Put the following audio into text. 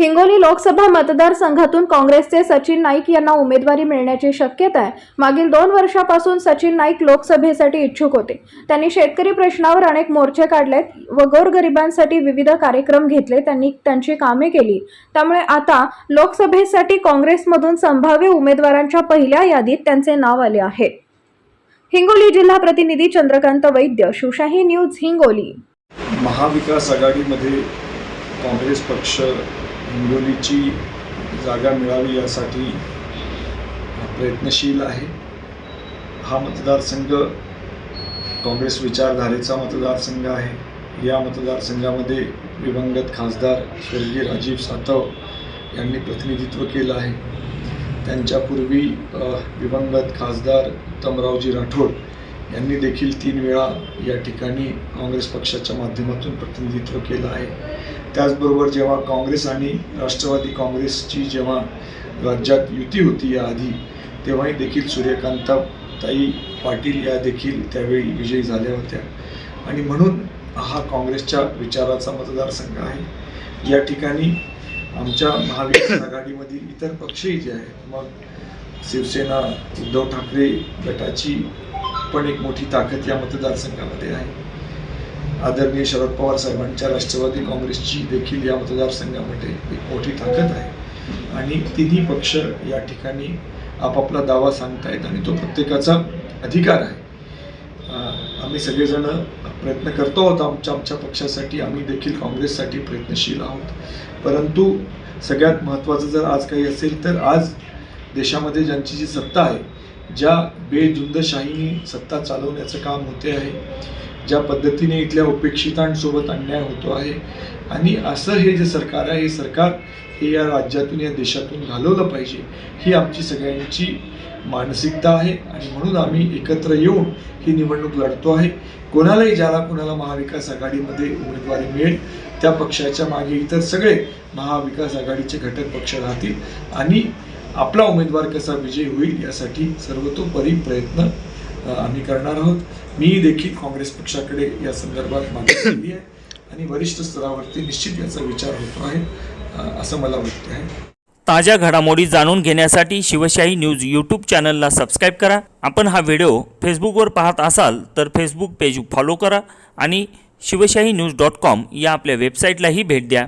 हिंगोली लोकसभा मतदारसंघातून काँग्रेसचे सचिन नाईक यांना उमेदवारी मिळण्याची शक्यता आहे. मागील दोन वर्षापासून सचिन नाईक लोकसभेसाठी इच्छुक होते. त्यांनी शेतकरी प्रश्नावर अनेक मोर्चे काढलेत व गोरगरिबांसाठी विविध कार्यक्रम घेतले. त्यांनी त्यांची कामे केली. त्यामुळे आता लोकसभेसाठी काँग्रेसमधून संभाव्य उमेदवारांच्या पहिल्या यादीत त्यांचे नाव आले आहे. हिंगोली जिल्हा प्रतिनिधी चंद्रकांत वैद्य शिवशाही न्यूज हिंगोली. महाविकास आघाडीमध्ये काँग्रेस पक्ष हिंगोलीची जागा मिळावी यासाठी प्रयत्नशील आहे. हा मतदारसंघ काँग्रेस विचारधारेचा मतदारसंघ आहे. या मतदारसंघामध्ये दिवंगत खासदार स्वर्गीय राजीव सातव यांनी प्रतिनिधित्व केलं आहे. त्यांच्यापूर्वी दिवंगत खासदार उत्तमरावजी राठोड यांनी देखील तीन वेळा या ठिकाणी काँग्रेस पक्षाच्या माध्यमातून प्रतिनिधित्व केलं आहे. त्याचबरोबर जेव्हा काँग्रेस आणि राष्ट्रवादी काँग्रेसची जेव्हा राज्यात युती होती याआधी तेव्हाही देखील सूर्यकांता ताई पाटील या देखील त्यावेळी विजयी झाल्या होत्या. आणि म्हणून हा काँग्रेसच्या विचाराचा मतदारसंघ आहे. या ठिकाणी आमच्या महाविकास आघाडीमधील इतर पक्षही जे आहेत मग शिवसेना उद्धव ठाकरे गटाची पण एक मोठी ताकद या मतदारसंघामध्ये आहे. आदरणीय शरद पवार साहेबांच्या राष्ट्रवादी काँग्रेसची देखील या मतदारसंघामध्ये एक मोठी ताकद आहे. आणि तिन्ही पक्ष या ठिकाणी आपापला दावा सांगतायत आणि तो प्रत्येकाचा अधिकार आहे. आम्ही सगळेजण प्रयत्न करतो आहोत आमच्या आमच्या पक्षासाठी. आम्ही देखील काँग्रेससाठी प्रयत्नशील आहोत. परंतु सगळ्यात महत्त्वाचं जर आज काही असेल तर आज देशामध्ये ज्यांची जी सत्ता आहे ज्या बेधुंदशाहीने सत्ता चालवण्याचं काम होते आहे ज्या पद्धतीने इथल्या उपेक्षितांसोबत अन्याय होतो आहे आणि असं हे जे सरकार आहे हे सरकार हे या राज्यातून या देशातून घालवलं पाहिजे ही आमची सगळ्यांची मानसिकता आहे आणि म्हणून आम्ही एकत्र येऊन ही निवडणूक लढतो आहे. कोणालाही ज्याला कोणाला महाविकास आघाडीमध्ये उमेदवारी मिळेल त्या पक्षाच्या मागे इतर सगळे महाविकास आघाडीचे घटक पक्ष राहतील आणि आपला उमेदवार कसा विजयी होईल यासाठी सर्वतोपरी प्रयत्न आम्ही करणार आहोत. मी देखील काँग्रेस पक्षाकडे या संदर्भात मागणी केली आहे आणि वरिष्ठ स्तरावरती निश्चित याचा विचार होतो आहे असं मला वाटतं आहे. ताज्या घडामोडी जाणून घेण्यासाठी शिवशाही न्यूज यूट्यूब चॅनलला सबस्क्राईब करा. आपण हा व्हिडिओ फेसबुकवर पाहत असाल तर फेसबुक पेज फॉलो करा आणि शिवशाही न्यूज डॉट कॉम या आपल्या वेबसाईटलाही भेट द्या.